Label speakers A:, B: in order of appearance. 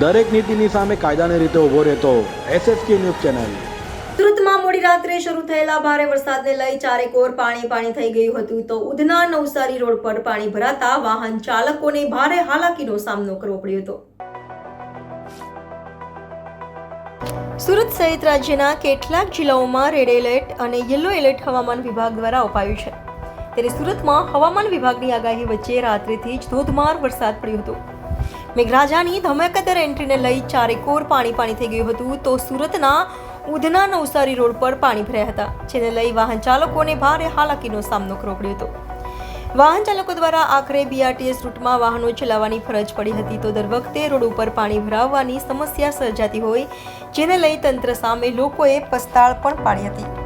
A: દરેક નીતિની સામે કાયદાની રીતે ઊભો રહેતો એસએસકે ન્યૂઝ ચેનલ.
B: સુરતમાં મોડી રાત્રે શરૂ થયેલા ભારે વરસાદને લઈ ચારેકોર પાણી પાણી થઈ ગયું હતું તો ઉધના નવસારી રોડ પર પાણી ભરાતા વાહન ચાલકોને ભારે હાલાકીનો સામનો કરવો પડ્યો હતો. સુરત સહિત રાજ્યના કેટલાક જિલ્લાઓમાં રેડ એલર્ટ અને યલો એલર્ટ હવામાન વિભાગ દ્વારા અપાયું છે. ત્યારે સુરતમાં હવામાન વિભાગની આગાહી વચ્ચે રાત્રેથી જ ધોધમાર વરસાદ પડ્યો હતો. મેઘરાજાની ધમાકેદાર એન્ટ્રીને લઈ ચારેકોર પાણી પાણી થઈ ગયું હતું તો સુરતના ઉધના નવસારી રોડ પર પાણી ભરાયા હતા, જેને લઈ વાહન ચાલકોને ભારે હાલાકીનો સામનો કરવો પડ્યો હતો. વાહન ચાલકો દ્વારા આખરે બીઆરટીએસ રૂટમાં વાહનો ચલાવવાની ફરજ પડી હતી તો દર વખતે રોડ ઉપર પાણી ભરાવવાની સમસ્યા સર્જાતી હોય, જેને લઈ તંત્ર સામે લોકોએ પસ્તાળ પણ પાડી હતી.